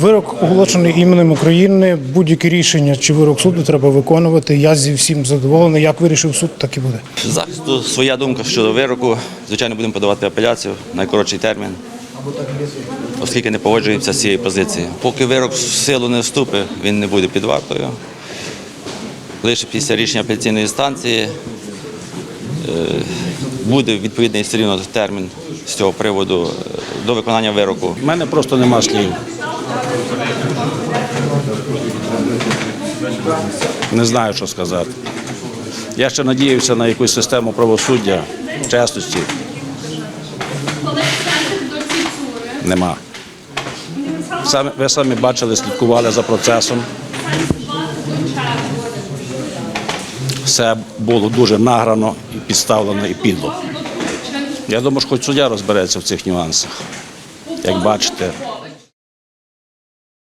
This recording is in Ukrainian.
Вирок оголошений іменем України. Будь-яке рішення чи вирок суду треба виконувати. Я зі всім задоволений. Як вирішив суд, так і буде. Захисту своя думка щодо вироку. Звичайно, будемо подавати апеляцію в найкоротший термін, оскільки не погоджуємося з цією позицією. Поки вирок в силу не вступить, він не буде під вартою. Лише після рішення апеляційної інстанції е, буде відповідний все рівно термін з цього приводу е, до виконання вироку. У мене просто нема слів. Не знаю, що сказати. Я ще надіявся на якусь систему правосуддя, чесності. Нема. Ви самі бачили, слідкували за процесом. Все було дуже награно і підставлено і підло. Я думаю, що хоч суддя розбереться в цих нюансах. Як бачите,